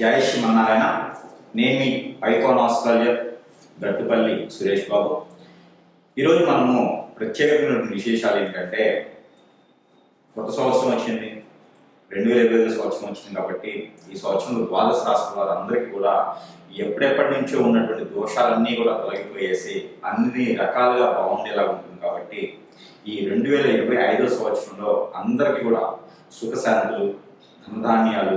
జయ శ్రీమన్నారాయణ. నేను మీ icon astrologer Gattupalli Suresh Babu. ఈరోజు మనము ప్రత్యేకమైనటువంటి విశేషాలు ఏంటంటే కొత్త సంవత్సరం వచ్చింది. రెండు వేల ఇరవై ఐదు సంవత్సరం వచ్చింది కాబట్టి ఈ సంవత్సరంలో ద్వాదశ రాష్ట్ర వారందరికీ కూడా ఎప్పుడెప్పటి నుంచో ఉన్నటువంటి దోషాలన్నీ కూడా తొలగిపోయేసి అన్ని రకాలుగా బాగుండేలా ఉంటుంది కాబట్టి ఈ రెండు వేల ఇరవై ఐదో సంవత్సరంలో అందరికీ కూడా సుఖశాంతులు ధనధాన్యాలు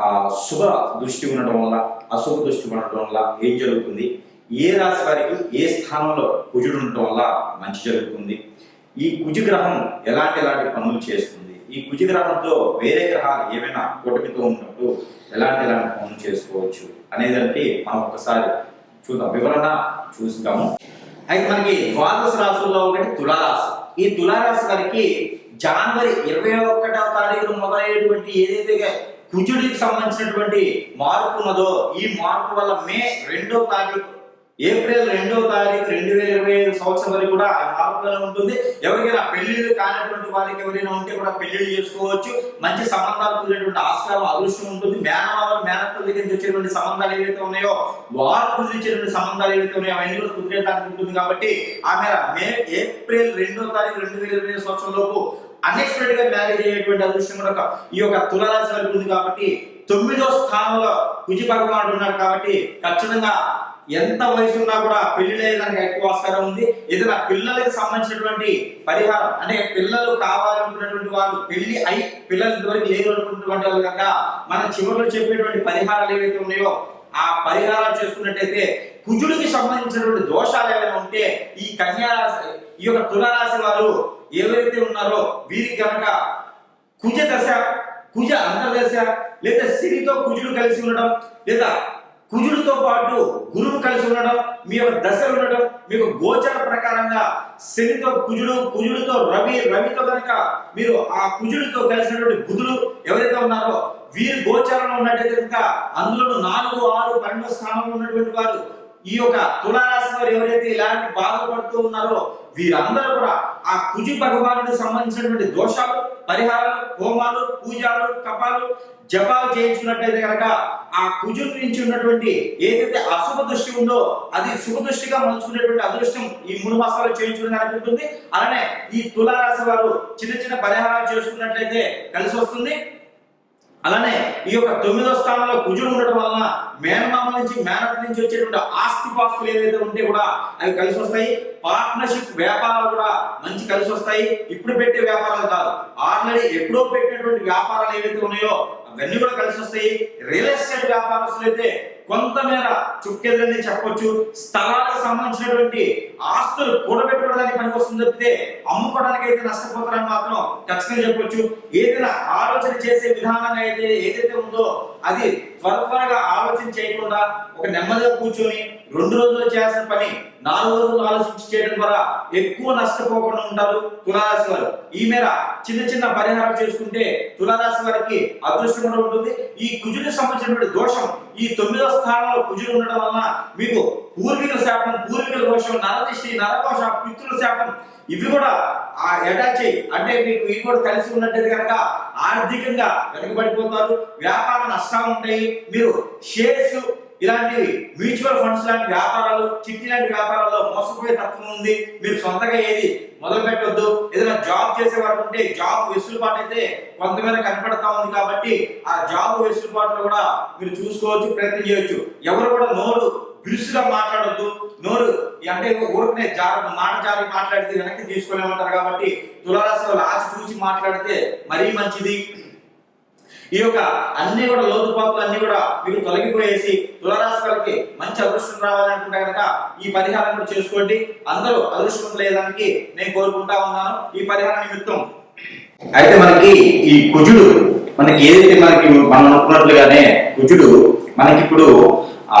ఆ, శుభ దృష్టి ఉండడం వల్ల అశుభ దృష్టి ఉండడం వల్ల ఏం జరుగుతుంది? ఏ రాశి వారికి ఏ స్థానంలో కుజుడు ఉండటం వల్ల మంచి జరుగుతుంది? ఈ కుజగ్రహం ఎలాంటి ఎలాంటి పనులు చేస్తుంది? ఈ కుజగ్రహంతో వేరే గ్రహాలు ఏమైనా కూటమితో ఉన్నప్పుడు ఎలాంటి ఎలాంటి పనులు చేసుకోవచ్చు అనేదానికి మనం ఒకసారి చూద్దాం. వివరణ చూస్తాము అయితే మనకి ద్వాదశ రాశుల్లో ఒకటి తులారాశి. ఈ తులారాశి వారికి జనవరి ఇరవై ఒకటవ తారీఖు మొదలయ్యేటువంటి ఏదైతే కుజుడికి సంబంధించినటువంటి మార్పు ఉన్నదో ఈ మార్పు వల్ల మే రెండో తారీఖు ఏప్రిల్ రెండో తారీఖు రెండు వేల ఇరవై ఐదు సంవత్సరం వరకు కూడా ఆ ఉంటుంది. ఎవరికైనా పెళ్ళిళ్ళు కానటువంటి వారికి ఎవరైనా ఉంటే కూడా పెళ్ళిళ్ళు చేసుకోవచ్చు. మంచి సంబంధాలు కుదిరేటువంటి ఆస్కారం అదృష్టం ఉంటుంది. మేనమావలు మేనత్తల దగ్గర నుంచి వచ్చేటువంటి సంబంధాలు ఏవైతే ఉన్నాయో వారు కుదిరించేటువంటి సంబంధాలు ఏవైతే ఉన్నాయో అవన్నీ కూడా కుదిరేదానికి ఉంటుంది కాబట్టి ఆ మేర మే ఏప్రిల్ రెండో తారీఖు రెండు వేల ఇరవై ఐదు సంవత్సరం లోపు అన్ఎక్స్పెక్టెడ్గా మ్యారేజ్ అయ్యేటువంటి అదృష్టం కూడా ఈ యొక్క తులరాశి వారికి ఉంది కాబట్టి తొమ్మిదో స్థానంలో కుజి భగవానుడు ఉన్నాడు కాబట్టి ఖచ్చితంగా ఎంత వయసు ఉన్నా కూడా పెళ్ళి దానికి ఎక్కువ ఆస్కారం ఉంది. ఏదైనా పిల్లలకి సంబంధించినటువంటి పరిహారం అంటే పిల్లలు కావాలనుకున్నటువంటి వాళ్ళు పెళ్ళి అయి పిల్లలు ఇంతవరకు లేరు అనుకున్నటువంటి వాళ్ళు కనుక మన చివరిలో చెప్పేటువంటి పరిహారాలు ఏవైతే ఉన్నాయో ఆ పరిహారాలు చేసుకున్నట్టయితే కుజుడికి సంబంధించినటువంటి దోషాలు ఏమైనా ఉంటే ఈ కన్యా రాశి ఈ యొక్క తులరాశి వారు ఎవరైతే ఉన్నారో వీరికి కనుక కుజ దశ కుజ అంతర్దశ లేదా శనితో కుజుడు కలిసి ఉండడం లేదా కుజుడితో పాటు గురువు కలిసి ఉండడం మీ యొక్క దశలు ఉండడం మీకు గోచర ప్రకారంగా శనితో కుజుడు కుజుడితో రవి రవితో కనుక మీరు ఆ కుజుడితో కలిసినటువంటి బుధుడు ఎవరైతే ఉన్నారో వీరి గోచరంలో ఉన్నట్టయితే కనుక అందులో నాలుగు ఆరు పన్నెండు స్థానంలో ఉన్నటువంటి వారు ఈ యొక్క తులారాశి వారు ఎవరైతే ఇలాంటి బాధపడుతూ ఉన్నారో వీరందరూ కూడా ఆ కుజి భగవానుడికి సంబంధించినటువంటి దోషాలు పరిహారాలు హోమాలు పూజలు కపాలు జపాలు చేయించుకున్నట్లయితే కనుక ఆ కుజుడి నుంచి ఉన్నటువంటి ఏదైతే అశుభ దృష్టి ఉందో అది శుభ దృష్టిగా మలుచుకునేటువంటి అదృష్టం ఈ మూడు మాసాలు చేయించుకోవడానికి ఉంటుంది. అలానే ఈ తులారాశి వారు చిన్న చిన్న పరిహారాలు చేసుకున్నట్లయితే కలిసి వస్తుంది. అలానే ఈ యొక్క తొమ్మిదో స్థానంలో కుజుడు ఉండటం వలన మేనమామ నుంచి మేనత్ నుంచి వచ్చేటువంటి ఆస్తి పాస్తులు ఏవైతే ఉంటే కూడా అవి కలిసి వస్తాయి. పార్ట్నర్షిప్ వ్యాపారాలు కూడా మంచి కలిసి వస్తాయి. ఇప్పుడు పెట్టే వ్యాపారాలు కాదు. ఆల్రెడీ ఎప్పుడో పెట్టినటువంటి వ్యాపారాలు ఏవైతే ఉన్నాయో అవన్నీ కూడా కలిసి వస్తాయి. రియల్ ఎస్టేట్ వ్యాపారస్తులు అయితే కొంతమేర చుక్కెదని చెప్పొచ్చు. స్థలాలకు సంబంధించినటువంటి ఆస్తులు కూడబెట్టుకోవడానికి పనికి వస్తుంది తప్పితే అమ్ముకోవడానికి అయితే నష్టపోతారని మాత్రం ఖచ్చితంగా చెప్పొచ్చు. ఏదైనా ఆలోచన చేసే విధానంగా అయితే ఏదైతే ఉందో అది త్వర త్వరగా ఆలోచన చేయకుండా ఒక నెమ్మదిగా కూర్చొని రెండు రోజులు చేయాల్సిన పని నాలుగు రోజులు ఆలోచించి చేయడం ద్వారా ఎక్కువ నష్టపోకుండా ఉంటారు తులారాశి వారు. ఈ మేర చిన్న చిన్న పరిహారం చేసుకుంటే తులారాశి వారికి అదృష్టం కూడా ఉంటుంది. ఈ కుజుడికి సంబంధించినటువంటి దోషం ఈ తొమ్మిదో స్థానంలో కుజుడు ఉండడం వలన మీకు పూర్వీకుల శాపం పూర్వీకుల దోషం నరదిష్టి నరదోష పితృల శాపం ఇవి కూడా ఆ అటాచ్ అయ్యి అంటే మీకు ఇవి కూడా కలిసి ఉన్నట్టయితే కనుక ఆర్థికంగా వెనుకబడిపోతారు వ్యాపార నష్టాలు ఉంటాయి. మీరు షేర్స్ ఇలాంటి మ్యూచువల్ ఫండ్స్ లాంటి వ్యాపారాలు చిట్టి లాంటి వ్యాపారాల్లో మోసపోయే తత్వం ఉంది. మీరు సొంతగా ఏది మొదలు పెట్టొద్దు ఏదైనా జాబ్ చేసే వరకు ఉంటే జాబ్ వెసులుబాటు అయితే కొంతమేర కనపడతా ఉంది కాబట్టి ఆ జాబ్ వెసులుబాటులో కూడా మీరు చూసుకోవచ్చు ప్రయత్నం చేయొచ్చు. ఎవరు కూడా నోరు పిలుసుగా మాట్లాడొద్దు. నోరు అంటే ఊరికనే జాగ్రత్త మాట జారి మాట్లాడితే వెనక్కి తీసుకోలేమంటారు కాబట్టి తులారాశి వాళ్ళు ఆచి చూసి మాట్లాడితే మరీ మంచిది. ఈ యొక్క అన్ని కూడా లోతుపాతులు అన్ని కూడా మీకు తొలగిపోయేసి తులరాశి వాళ్ళకి మంచి అదృష్టం రావాలనుకుంటే కనుక ఈ పరిహారం కూడా చేసుకోండి. అందరూ అదృష్టం లేదానికి నేను కోరుకుంటా ఉన్నాను. ఈ పరిహారం నిమిత్తం అయితే మనకి ఈ కుజుడు మనకి ఏదైతే మనకి మనం అనుకున్నట్లుగానే కుజుడు మనకి ఇప్పుడు ఆ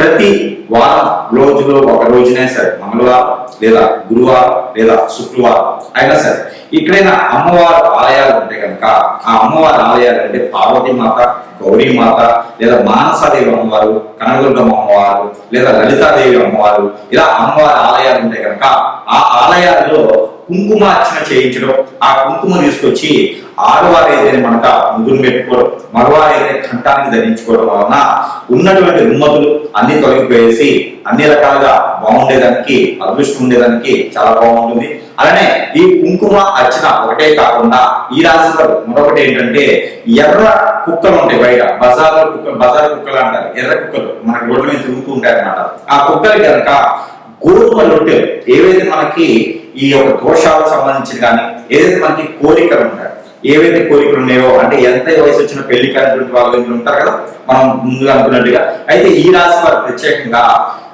ప్రతి వారం రోజులో ఒక రోజునే సరే మంగళవారం లేదా గురువారం లేదా శుక్రవారం అయినా సరే ఇక్కడైనా అమ్మవారి ఆలయాలు ఉంటే కనుక ఆ అమ్మవారి ఆలయాలు అంటే పార్వతీమాత గౌరీ మాత లేదా మానసాదేవి అమ్మవారు కనకదుర్గమ్మ అమ్మవారు లేదా లలితాదేవి అమ్మవారు ఇలా అమ్మవారి ఆలయాలు ఉంటే కనుక ఆ ఆలయాల్లో కుంకుమ అర్చన చేయించడం ఆ కుంకుమ తీసుకొచ్చి ఆడవారు ఏదైనా మనక ముదురు పెట్టుకోవడం మగవారు ఏదైనా కంఠానికి ధరించుకోవడం వలన ఉన్నటువంటి రుమ్మతులు అన్ని తొలగిపోయేసి అన్ని రకాలుగా బాగుండేదానికి అదృష్టం ఉండేదానికి చాలా బాగుంటుంది. అలానే ఈ కుంకుమ అర్చన ఒకటే కాకుండా ఈ రాశిలో మరొకటి ఏంటంటే ఎర్ర కుక్కలు ఉంటాయి బయట బజార్ కుక్కలు బజార్ కుక్కలు అంటారు ఎర్ర కుక్కలు. మనకి రోడ్ల మీద తిరుగుతూ ఉంటాయి అన్నమాట ఆ కుక్కలు కనుక గోధుమ రొట్టెలు ఏవైతే మనకి ఈ యొక్క దోషాలకు సంబంధించిన కానీ ఏదైతే మనకి కోరికలు ఉంటాయి ఏవైతే కోరికలు ఉన్నాయో అంటే ఎంత వయసు వచ్చిన పెళ్ళి కానిటువంటి వాళ్ళు ఇంట్లో ఉంటారు కదా మనం ముందుగా అనుకున్నట్టుగా అయితే ఈ రాశి వారు ప్రత్యేకంగా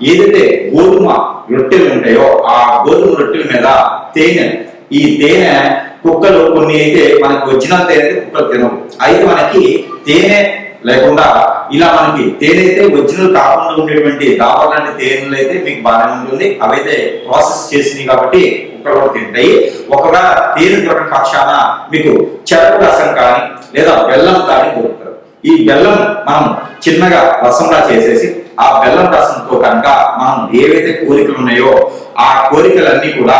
ఏదైతే గోధుమ రొట్టెలు ఉంటాయో ఆ గోధుమ రొట్టెల మీద తేనె ఈ తేనె కుక్కలు కొన్ని అయితే మనకు వచ్చిన తేనె కుక్కలు తినవు. అయితే మనకి తేనె లేకుండా ఇలా మనకి తేనె అయితే ఒరిజినల్ కాకుండా ఉండేటువంటి దాపర్ లాంటి తేనెలు అయితే మీకు బాగానే ఉంటుంది. అవైతే ప్రాసెస్ చేసినాయి కాబట్టి ప్రవర్తింటాయి తింటాయి ఒకవేళ తేనె దొరకని పక్షాన మీకు చెరకు రసం కానీ లేదా బెల్లం కానీ దొరుకుతారు. ఈ బెల్లం మనం చిన్నగా రసంలా చేసేసి ఆ బెల్లం రసంతో కనుక మనం ఏవైతే కోరికలు ఉన్నాయో ఆ కోరికలన్నీ కూడా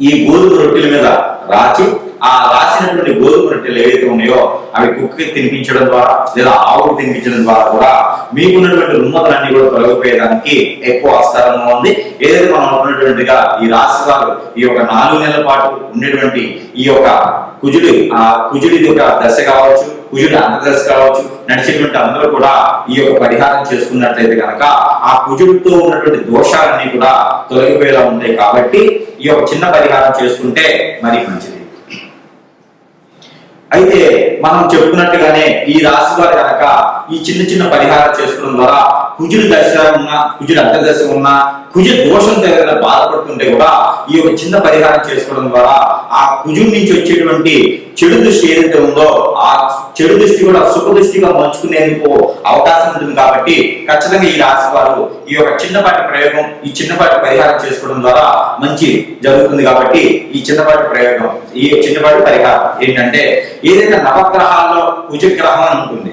ఈ గోధుమ రొట్టెల మీద రాచి ఆ రాసినటువంటి గోధుమ రొట్టెలు ఏవైతే ఉన్నాయో అవి కుక్కకి తినిపించడం ద్వారా లేదా ఆవుకు తినిపించడం ద్వారా కూడా మీకున్నటువంటి రుమ్మతులన్నీ కూడా తొలగిపోయేదానికి ఎక్కువ ఆస్కారంగా ఉంది. ఏదైతే మనం అనుకున్నటువంటిగా ఈ రాశి వారు ఈ యొక్క నాలుగు నెలల పాటు ఉండేటువంటి ఈ యొక్క కుజుడి ఆ కుజుడి యొక్క దశ కావచ్చు కుజుడి అంతర్దశ కావచ్చు నడిచేటువంటి అందరూ కూడా ఈ యొక్క పరిహారం చేసుకున్నట్లయితే కనుక ఆ కుజుడితో ఉన్నటువంటి దోషాలన్నీ కూడా తొలగిపోయేలా ఉంటాయి కాబట్టి ఈ యొక్క చిన్న పరిహారం చేసుకుంటే మరి మంచిది. అయితే మనం చెప్పుకున్నట్టుగానే ఈ రాశి వారు కనుక ఈ చిన్న చిన్న పరిహారం చేసుకోవడం ద్వారా కుజుడు దశ ఉన్నా కుజుడు అంతర్దశ ఉన్నా కుజ దోషం దగ్గర బాధపడుతుంటే కూడా ఈ యొక్క చిన్న పరిహారం చేసుకోవడం ద్వారా ఆ కుజుడి నుంచి వచ్చేటువంటి చెడు దృష్టి ఏదైతే ఉందో ఆ చెడు దృష్టి కూడా సుఖ దృష్టిగా మంచుకునేందుకు అవకాశం ఉంటుంది కాబట్టి ఖచ్చితంగా ఈ రాశి వారు ఈ యొక్క చిన్నపాటి ప్రయోగం ఈ చిన్నపాటి పరిహారం చేసుకోవడం ద్వారా మంచి జరుగుతుంది కాబట్టి ఈ చిన్నపాటి ప్రయోగం ఈ చిన్నపాటి పరిహారం ఏంటంటే ఏదైతే నవగ్రహాల్లో కుజగ్రహం అని ఉంటుంది.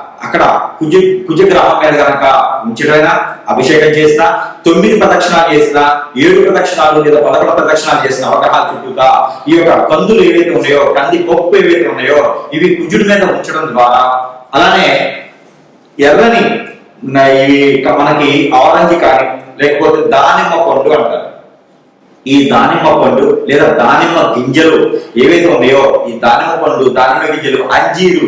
అక్కడ కుజ కుజగ్రహం మీద కనుక ఉంచడమైనా అభిషేకం చేసిన తొమ్మిది ప్రదక్షిణాలు చేసిన ఏడు ప్రదక్షిణాలు లేదా పదకొండు ప్రదక్షిణాలు చేసిన అవగాహాలు చుట్టూగా ఈ యొక్క కందులు ఏవైతే ఉన్నాయో కంది పప్పు ఏవైతే ఉన్నాయో ఇవి కుజుడి మీద ఉంచడం ద్వారా అలానే ఎర్రని ఇవి మనకి ఆరెంజ్ కానీ లేకపోతే దానిమ్మ పండు అంటారు. ఈ దానిమ్మ పండు లేదా దానిమ్మ గింజలు ఏవైతే ఉన్నాయో ఈ దానిమ్మ పండు దానిమ్మ గింజలు అంజీరు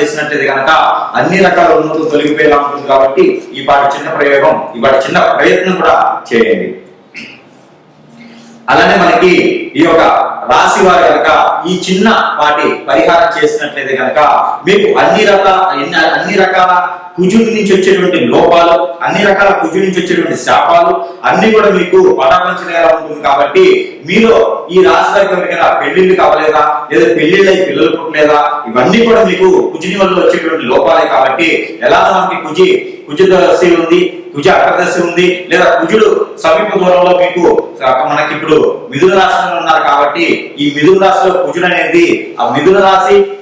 చేసినట్లయితే కనుక అన్ని రకాల ఉన్నతులు తొలగిపోయేలా ఉంటుంది కాబట్టి ఈ పాటి చిన్న ప్రయోగం ఈ పాటి చిన్న ప్రయత్నం కూడా చేయండి. అలానే మనకి ఈ యొక్క రాశి వారు కనుక ఈ చిన్న వాటి పరిహారం చేసినట్లయితే కనుక మీకు అన్ని రకాల అన్ని రకాల కుజుడి నుంచి వచ్చేటువంటి లోపాలు అన్ని రకాల కుజుడి నుంచి వచ్చేటువంటి శాపాలు అన్ని కూడా మీకు పటాపంచలేలా ఉంటుంది కాబట్టి మీలో ఈ రాశి వారికి ఎవరికైనా పెళ్ళిళ్ళు కావలేదా? లేదా పెళ్ళిళ్ళై పిల్లలు పుట్టలేదా? ఇవన్నీ కూడా మీకు కుజిని వల్ల వచ్చేటువంటి లోపాలే కాబట్టి ఎలా మనకి కుజి కుజదశి ఉంది కుజ అక్కదశ ఉంది లేదా కుజుడు సమీప దూరంలో మీకు మనకి ఇప్పుడు మిథున రాశిలో ఉన్నారు కాబట్టి ఈ మిథున రాశిలో కుజుడు అనేది ఆ మిథున రాశి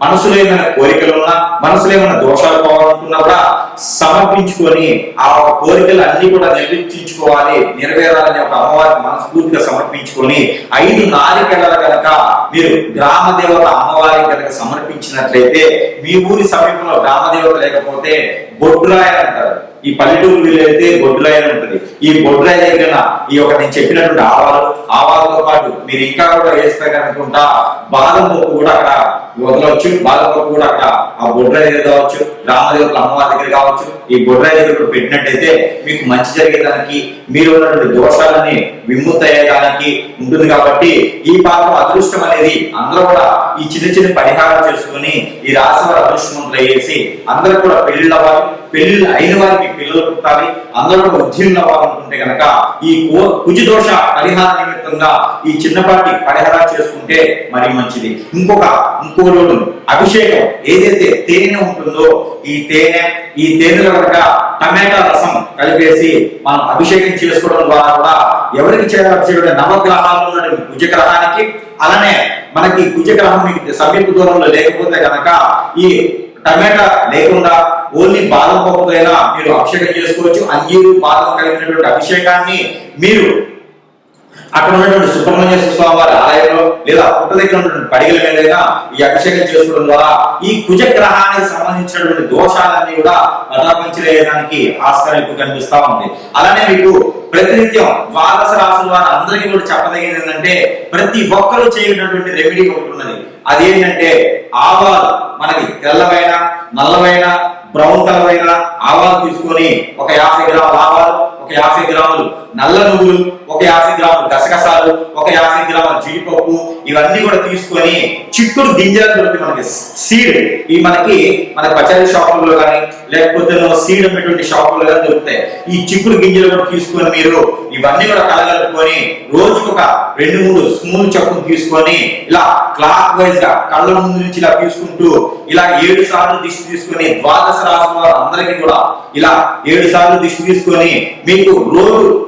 మనసులో ఏమైనా కోరికలు ఉన్నా మనసులో ఏమైనా దోషాలు పోవాలనుకున్నా కూడా సమర్పించుకొని ఆ కోరికలు అన్ని కూడా నిర్వర్తించుకోవాలి నెరవేరాలని ఒక అమ్మవారికి మనస్ఫూర్తిగా సమర్పించుకొని ఐదు నారికెళ్ళ కనుక మీరు గ్రామ దేవత అమ్మవారికి కనుక సమర్పించినట్లయితే మీ ఊరి సమీపంలో గ్రామ దేవత లేకపోతే బొడ్రాయ అంటారు. ఈ పల్లెటూరు వెళ్తే బొడ్రాయ అని ఉంటుంది. ఈ బొడ్రాయ దగ్గర ఈ యొక్క నేను చెప్పినటువంటి ఆవాలు ఆవాలతో పాటు మీరు ఇంకా కూడా వేస్తారు అనుకుంటా బాదం పప్పు కూడా అక్కడ వదలవచ్చు. బాదం పప్పు కూడా అక్కడ ఆ బొడ్రాయ దగ్గర కావచ్చు రామదేవుల అమ్మవారి దగ్గర కావచ్చు. ఈ బొడ్రాయ దగ్గర పెట్టినట్టయితే మీకు మంచి జరిగేదానికి మీరు ఉన్నటువంటి దోషాలని విముక్తి అయ్యేదానికి ఉంటుంది కాబట్టి ఈ పాత్ర అదృష్టం అనేది అందరూ కూడా ఈ చిన్న చిన్న పరిహారం చేసుకొని ఈ రాశి వారు అదృష్టవంతులు అయ్యేసి అందరూ కూడా పెళ్ళిళ్ళు అవ్వాలి. పెళ్ళి అయిన వారికి పిల్లలు పుట్టాలి. అందరూ కూడా ఉద్యోగులు అవ్వాలనుకుంటే కనుక ఈ కో- కుజి దోష పరిహార నిమిత్తంగా ఈ చిన్నపాటి పరిహారాలు చేసుకుంటే మరి మంచిది. ఇంకొక ఇంకో రోజు అభిషేకం. ఏదైతే తేనె ఉంటుందో ఈ తేనె ఈ తేనెలో కనుక టమాటా రసం కలిపేసి మనం అభిషేకం చేసుకోవడం ద్వారా కూడా ఎవరికి చేయాలి నవగ్రహాలు ఉన్నటువంటి కుజగ్రహానికి. అలానే మనకి కుజగ్రహం మీకు సమీప దూరంలో లేకపోతే కనుక ఈ టమాటా లేకుండా ఓన్లీ బాదం మీరు అభిషేకం చేసుకోవచ్చు అంజీరు పాదం కలిగినటువంటి అభిషేకాన్ని మీరు అక్కడ ఉన్నటువంటి సుబ్రహ్మణ్యేశ్వర స్వామి వారి ఆలయంలో లేదా పుట్ట దగ్గర ఉన్నటువంటి పడిగల మీదైనా ఈ అభిషేకం చేసుకోవడం ద్వారా ఈ కుజ గ్రహానికి సంబంధించినటువంటి దోషాలన్నీ కూడా పదాపించలేయడానికి ఆస్కారం ఎక్కువ కనిపిస్తా ఉంది. అలానే మీకు ప్రతినిత్యం ద్వాదశ రాసుల వారు అందరికీ కూడా చెప్పదగింది ఏంటంటే ప్రతి ఒక్కరూ చేయనటువంటి రెమెడీ ఒకటి ఉన్నది. అదేంటంటే ఆవాలు మనకి తెల్లవైన నల్లవైన బ్రౌన్ కలర్ అయిన ఆవాలు తీసుకొని ఒక యాభై గ్రాముల ఆవాలు ఒక యాభై గ్రాములు నల్ల నువ్వులు ఒక యాభై గ్రాములు గసగసాలు ఒక యాభై గ్రాముల జీడిపప్పు ఇవన్నీ కూడా తీసుకొని చిక్కుడు గింజలు దొరుకుతాయి మనకి సీడ్ ఈ మనకి మన పచారీ షాపుల్లో కానీ లేకపోతే సీడ్ అమ్మేటువంటి షాపుల్లో కానీ దొరుకుతాయి. ఈ చిక్కుడు గింజలు కూడా తీసుకొని మీరు ఇవన్నీ కూడా కలగలుపుకొని రోజుకు ఒక రెండు మూడు స్మూన్ చప్పును తీసుకొని ఇలా క్లాక్ వైజ్గా కళ్ళ ముందు నుంచి ఇలా తీసుకుంటూ ఇలా ఏడు సార్లు దిష్టి తీసుకొని ద్వాదశ రాశి వారు అందరికీ కూడా ఇలా ఏడు సార్లు దిష్టి తీసుకొని మీకు రోజు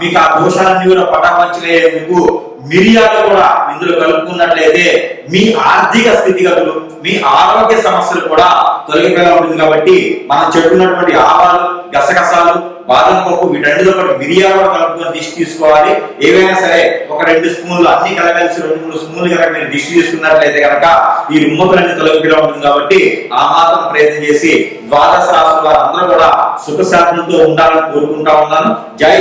మీకు ఆ దోషాలన్నీ కూడా పటాపంచలేందుకు మిరియాలు కూడా ఇందులో కలుపుకున్నట్లయితే మీ ఆర్థిక స్థితిగతులు మీ ఆరోగ్య సమస్యలు కూడా తొలగిపోయేలా ఉంటుంది కాబట్టి మనం చెప్పుకున్నటువంటి ఆవాలు గసగసాలు బాదం పప్పు వీటన్నిటితో పాటు మిరియాలు కూడా కలుపుకొని దిష్టి తీసుకోవాలి. ఏవైనా సరే ఒక రెండు స్పూన్లు అన్ని కలగలిసి రెండు మూడు స్పూన్లు కనుక మీరు దిష్టి తీసుకున్నట్లయితే కనుక ఈ రుమ్మతులన్నీ తొలగిపోయేలా ఉంటుంది కాబట్టి ఆ మాత్రం ప్రయత్నం చేసి ద్వాదశ రాసుల వారు అందరూ కూడా సుఖశాంతులతో ఉండాలని కోరుకుంటా ఉన్నాను. జై